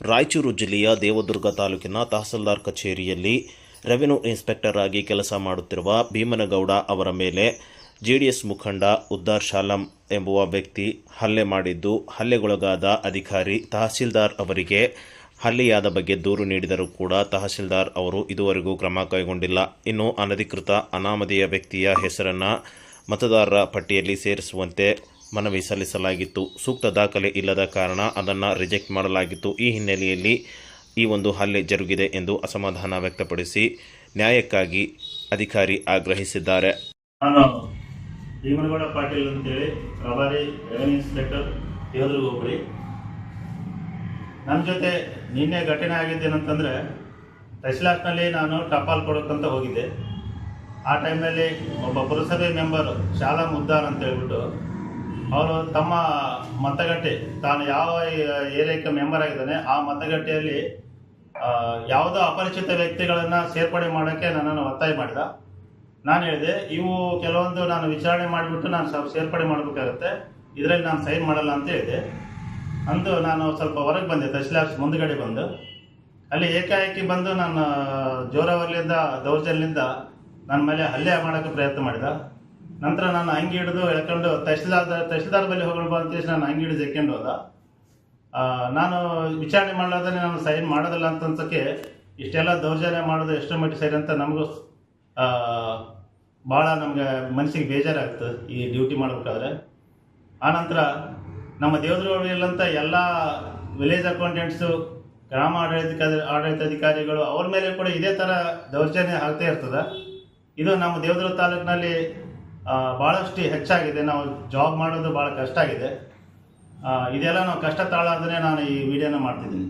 ರಾಯಚೂರು ಜಿಲ್ಲೆಯ ದೇವದುರ್ಗ ತಾಲೂಕಿನ ತಹಸೀಲ್ದಾರ್ ಕಚೇರಿಯಲ್ಲಿ ರೆವಿನ್ಯೂ ಇನ್ಸ್ಪೆಕ್ಟರ್ ಆಗಿ ಕೆಲಸ ಮಾಡುತ್ತಿರುವ ಭೀಮನಗೌಡ ಅವರ ಮೇಲೆ ಜೆಡಿಎಸ್ ಮುಖಂಡ ಉದ್ದಾರ್ ಶಾಲಂ ಎಂಬುವ ವ್ಯಕ್ತಿ ಹಲ್ಲೆ ಮಾಡಿದ್ದು, ಹಲ್ಲೆಗೊಳಗಾದ ಅಧಿಕಾರಿ ತಹಸೀಲ್ದಾರ್ ಅವರಿಗೆ ಹಲ್ಲೆಯಾದ ಬಗ್ಗೆ ದೂರು ನೀಡಿದರೂ ಕೂಡ ತಹಸೀಲ್ದಾರ್ ಅವರು ಇದುವರೆಗೂ ಕ್ರಮ ಕೈಗೊಂಡಿಲ್ಲ. ಇನ್ನು ಅನಧಿಕೃತ ಅನಾಮಧೇಯ ವ್ಯಕ್ತಿಯ ಹೆಸರನ್ನು ಮತದಾರರ ಪಟ್ಟಿಯಲ್ಲಿ ಸೇರಿಸುವಂತೆ ಮನವಿ ಸಲ್ಲಿಸಲಾಗಿತ್ತು. ಸೂಕ್ತ ದಾಖಲೆ ಇಲ್ಲದ ಕಾರಣ ಅದನ್ನು ರಿಜೆಕ್ಟ್ ಮಾಡಲಾಗಿತ್ತು. ಈ ಹಿನ್ನೆಲೆಯಲ್ಲಿ ಈ ಒಂದು ಹಲ್ಲೆ ಜರುಗಿದೆ ಎಂದು ಅಸಮಾಧಾನ ವ್ಯಕ್ತಪಡಿಸಿ ನ್ಯಾಯಕ್ಕಾಗಿ ಅಧಿಕಾರಿ ಆಗ್ರಹಿಸಿದ್ದಾರೆ. ನಾನು ಭೀಮನಗೌಡ ಪಾಟೀಲ್ ಅಂತೇಳಿ ಪ್ರಭಾರಿ ಇನ್ಸ್ಪೆಕ್ಟರ್ ಹೋಬಳಿ. ನಮ್ಮ ಜೊತೆ ನಿನ್ನೆ ಘಟನೆ ಆಗಿದ್ದೇನಂತಂದರೆ ತಹಸೀಲ್ದಾರ್ನಲ್ಲಿ ನಾನು ಟಪಾಲ್ ಕೊಡೋಕ್ಕಂತ ಹೋಗಿದ್ದೆ. ಆ ಟೈಮ್ನಲ್ಲಿ ಒಬ್ಬ ಪುರಸಭೆ ಮೆಂಬರ್ ಶಾಲಾ ಮುದ್ದಾರ್ ಅಂತ ಹೇಳ್ಬಿಟ್ಟು ಅವರು ತಮ್ಮ ಮತಗಟ್ಟೆ, ತಾನು ಯಾವ ಏರಿಯಾಕ್ಕೆ ಮೆಂಬರ್ ಆಗಿದ್ದಾನೆ, ಆ ಮತಗಟ್ಟೆಯಲ್ಲಿ ಯಾವುದೋ ಅಪರಿಚಿತ ವ್ಯಕ್ತಿಗಳನ್ನು ಸೇರ್ಪಡೆ ಮಾಡೋಕ್ಕೆ ನನ್ನನ್ನು ಒತ್ತಾಯ ಮಾಡಿದ. ನಾನು ಹೇಳಿದೆ, ಇವು ಕೆಲವೊಂದು ನಾನು ವಿಚಾರಣೆ ಮಾಡಿಬಿಟ್ಟು ನಾನು ಸ್ವಲ್ಪ ಸೇರ್ಪಡೆ ಮಾಡಬೇಕಾಗತ್ತೆ, ಇದರಲ್ಲಿ ನಾನು ಸೈನ್ ಮಾಡಲ್ಲ ಅಂತ ಹೇಳಿದೆ. ಅಂದು ನಾನು ಸ್ವಲ್ಪ ಹೊರಗೆ ಬಂದೆ ತಹಸೀಲ್ದಾರ್ ಮುಂದುಗಡೆ ಬಂದು. ಅಲ್ಲಿ ಏಕಾಏಕಿ ಬಂದು ನಾನು ಜೋರಾವರ್ಲಿಂದ ದೌರ್ಜನ್ಯದಿಂದ ನನ್ನ ಮೇಲೆ ಹಲ್ಲೆ ಮಾಡೋಕ್ಕೆ ಪ್ರಯತ್ನ ಮಾಡಿದ. ನಂತರ ನಾನು ಅಂಗಿ ಹಿಡಿದು ಎಳ್ಕೊಂಡು ತಹಸೀಲ್ದಾರ್ ತಹಸೀಲ್ದಾರ್ ಬಳಿ ಹೋಗಲು ಬಾ ಅಂತ ನಾನು ಅಂಗಿ ಹಿಡಿದು ಎಕ್ಕೊಂಡು ಹೋದ. ನಾನು ವಿಚಾರಣೆ ಮಾಡಲಾದ್ರೆ ನಾನು ಸೈನ್ ಮಾಡೋದಿಲ್ಲ ಅಂತ ಅನ್ಸೋಕ್ಕೆ ಇಷ್ಟೆಲ್ಲ ದೌರ್ಜನ್ಯ ಮಾಡೋದು ಎಷ್ಟು ಮಟ್ಟಿಗೆ ಸೈನ್ ಅಂತ ನಮಗೂ ಭಾಳ ನಮಗೆ ಮನಸ್ಸಿಗೆ ಬೇಜಾರಾಗ್ತದೆ ಈ ಡ್ಯೂಟಿ ಮಾಡಬೇಕಾದ್ರೆ. ಆನಂತರ ನಮ್ಮ ದೇವದುರ್ಗಗಳಂತ ಎಲ್ಲ ವಿಲೇಜ್ ಅಕೌಂಟೆಂಟ್ಸು ಗ್ರಾಮ ಆಡಳಿತ ಆಡಳಿತಾಧಿಕಾರಿಗಳು ಅವ್ರ ಮೇಲೆ ಕೂಡ ಇದೇ ಥರ ದೌರ್ಜನ್ಯ ಆಗ್ತಾ ಇರ್ತದೆ. ಇದು ನಮ್ಮ ದೇವದುರ್ಗ ತಾಲೂಕಿನಲ್ಲಿ ಭಾಳಷ್ಟು ಹೆಚ್ಚಾಗಿದೆ. ನಾವು ಜಾಬ್ ಮಾಡೋದು ಭಾಳ ಕಷ್ಟ ಆಗಿದೆ. ಇದೆಲ್ಲ ನಾವು ಕಷ್ಟ ತಾಳಾದ್ರೆ ನಾನು ಈ ವಿಡಿಯೋನ ಮಾಡ್ತಿದ್ದೀನಿ.